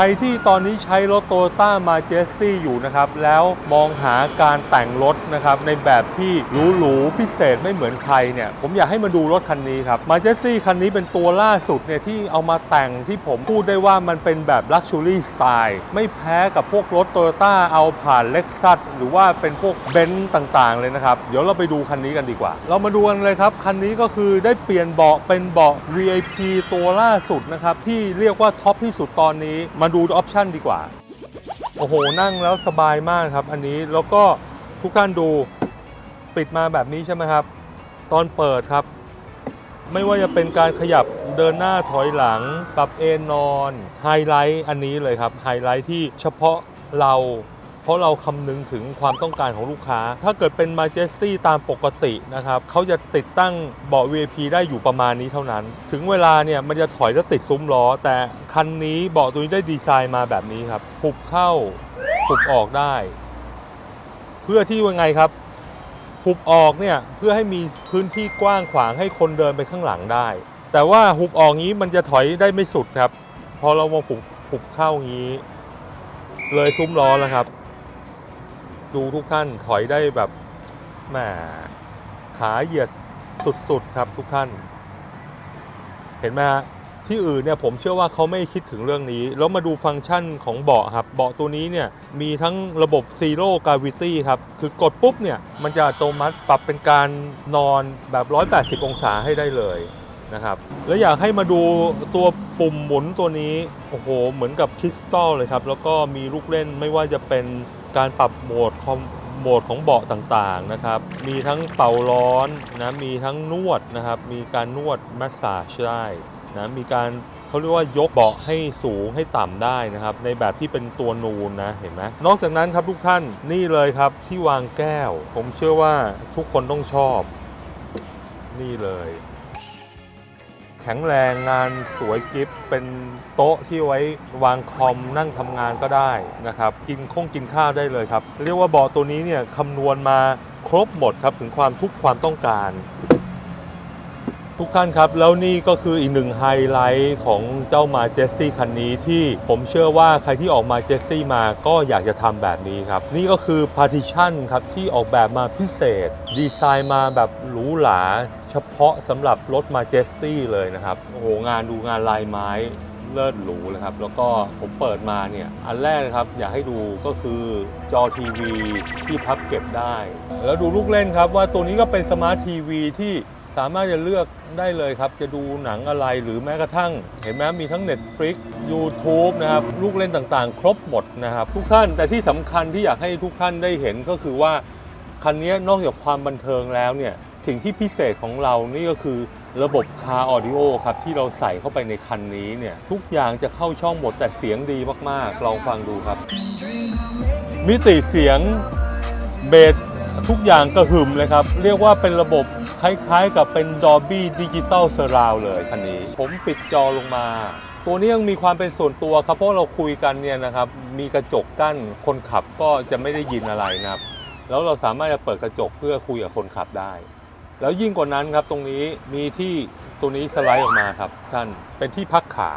ใครที่ตอนนี้ใช้รถโตโยต้ามาเจสตี้อยู่นะครับ แล้วมองหาการแต่งรถนะครับ ในแบบที่หรูๆพิเศษไม่เหมือนใครเนี่ย ผมอยากให้มาดูรถคันนี้ครับมาเจสตี้คันนี้เป็นตัวล่าสุดเนี่ยที่เอามาแต่งที่ผมพูดได้ว่ามันเป็นแบบลักชัวรี่สไตล์ไม่แพ้กับพวกรถโตโยต้าเอาผ่านเล็กซัสหรือว่าเป็นพวกเบนซ์ต่างๆ เลยนะครับ เดี๋ยวเราไปดูคันนี้กันดีกว่า เรามาดูกันเลยครับ คันนี้ก็คือได้เปลี่ยนเบาะเป็นเบาะ VIP ตัวล่าสุดนะครับที่เรียกว่าท็อปที่สุดตอนนี้มาดูออปชันดีกว่า โอ้โห นั่งแล้วสบายมากครับ อันนี้แล้วก็ทุกท่านดูปิดมาแบบนี้ใช่ไหมครับ ตอนเปิดครับ ไม่ว่าจะเป็นการขยับเดินหน้าถอยหลังปรับเอนนอนไฮไลท์อันนี้เลยครับไฮไลท์ที่เฉพาะเรา ราะเราคำนึงถึงความต้องการของลูกค้า ถ้าเกิดเป็น Majesty ตามปกตินะครับเขาจะติดตั้งเบาะ VIP ได้อยู่ประมาณนี้เท่านั้น ถึงเวลาเนี่ยมันจะถอยแล้วติดซุ้มล้อ แต่คันนี้เบาะตัวนี้ได้ดีไซน์มาแบบนี้ครับหุบเข้าหุบออกได้ เพื่อที่ว่าไงครับหุบออกเนี่ยเพื่อให้มีพื้นที่กว้างขวางให้คนเดินไปข้างหลังได้ แต่ว่าหุบออกงี้มันจะถอยได้ไม่สุดครับ พอเรามาหุบหุบเข้างี้ เลยซุ้มล้อแล้วครับ ดูทุกท่านถอยได้แบบแหมขาเหยียดสุดๆครับทุกท่าน เห็นไหมฮะที่อื่นเนี่ยผมเชื่อว่าเขาไม่คิดถึงเรื่องนี้ แล้วมาดูฟังก์ชันของเบาะครับ เบาะตัวนี้เนี่ยมีทั้งระบบ Zero Gravity ครับ คือกดปุ๊บเนี่ยมันจะอัตโนมัติปรับเป็นการนอนแบบ 180 องศาให้ได้เลย นะครับ แล้วอยากให้มาดูตัวปุ่มหมุนตัวนี้ โอ้โห เหมือนกับคริสตัลเลยครับ แล้วก็มีลูกเล่นไม่ว่าจะเป็นการปรับโหมดคอมโหมดของเบาะต่างๆนะครับ มีทั้งเป่าร้อนนะ มีทั้งนวดนะครับ มีการนวดแมสซาจได้นะ มีการเขาเรียกว่ายกเบาะให้สูงให้ต่ำได้นะครับ ในแบบที่เป็นตัวนูนนะเห็นไหมนอกจากนั้นครับทุกท่านนี่เลยครับที่วางแก้ว ผมเชื่อว่าทุกคนต้องชอบ นี่เลย แข็งแรงงานสวยกิฟเป็นโต๊ะที่ไว้วางคอมนั่งทำงานก็ได้นะครับ กินคงกินข้าวได้เลยครับ เรียกว่าเบาะตัวนี้เนี่ยคำนวณมาครบหมดครับถึงความทุกความต้องการ ทุกท่านครับ แล้วนี่ก็คืออีกหนึ่งไฮไลท์ของเจ้ามาเจสซี่คันนี้ที่ผมเชื่อว่าใครที่ออกมาเจสซี่มาก็อยากจะทำแบบนี้ครับ นี่ก็คือ partition ครับ ที่ออกแบบมาพิเศษ ดีไซน์มาแบบหรูหรา เฉพาะสำหรับรถมาเจสตี้เลยนะครับ โอ้โห งานดูงานลายไม้เลิศหรูเลยครับ แล้วก็ผมเปิดมาเนี่ย อันแรกนะครับ อยากให้ดูก็คือจอทีวีที่พับเก็บได้ แล้วดูลูกเล่นครับว่าตัวนี้ก็เป็นสมาร์ททีวีที่ สามารถจะเลือกได้เลยครับ จะดูหนังอะไรหรือแม้กระทั่ง เห็นไหมมีทั้ง Netflix YouTube นะครับ ลูกเล่นต่างๆ ครบหมดนะครับ ทุกท่านแต่ที่สำคัญที่อยากให้ทุกท่านได้เห็นก็คือว่า คันนี้นอกจากความบันเทิงแล้วเนี่ย สิ่งที่พิเศษของเรานี่ก็คือระบบคาออดิโอครับ ที่เราใส่เข้าไปในคันนี้เนี่ย ทุกอย่างจะเข้าช่องหมดแต่เสียงดีมากๆ ลองฟังดูครับ มิติเสียงเบสทุกอย่างกระหึ่มเลยครับ เรียกว่าเป็นระบบ คล้ายๆ กับเป็น Dolby Digital Surround เลยคันนี้ ผมปิดจอลงมา ตัวนี้ยังมีความเป็นส่วนตัวครับ เพราะเราคุยกันเนี่ยนะครับ มีกระจกกั้นคนขับก็จะไม่ได้ยินอะไรนะครับ แล้วเราสามารถจะเปิดกระจกเพื่อคุยกับคนขับได้ แล้วยิ่งกว่านั้นครับตรงนี้มีที่ตัวนี้สไลด์ออกมาครับท่านเป็นที่พักขา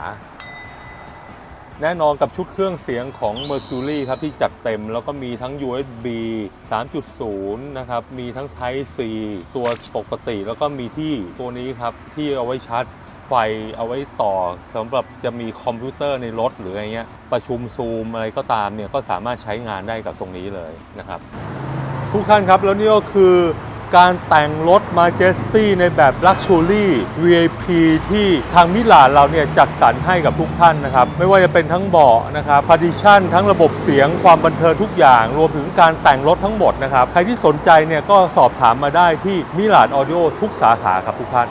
แน่นอนกับชุดเครื่องเสียงของ Mercury ครับที่จัดเต็ม แล้วก็มีทั้ง USB 3.0 นะครับ มีทั้ง Type C ตัวปกติ แล้วก็มีที่ตัวนี้ครับ ที่เอาไว้ชาร์จไฟเอาไว้ต่อสำหรับจะมีคอมพิวเตอร์ในรถหรืออะไรเงี้ยประชุมซูมอะไรก็ตามเนี่ยก็สามารถใช้งานได้กับตรงนี้เลยนะครับ ทุกท่านครับแล้วนี่ก็คือ การแต่งรถมาเจสตี้ในแบบลักชูรี่ VIP ที่ทางมิลานเราเนี่ยจัดสรรให้กับทุกท่านนะครับ ไม่ว่าจะเป็นทั้งเบาะนะครับพาร์ติชันทั้งระบบเสียงความบันเทิงทุกอย่าง รวมถึงการแต่งรถทั้งหมดนะครับ ใครที่สนใจเนี่ยก็สอบถามมาได้ที่มิลานออดิโอทุกสาขาครับทุกท่าน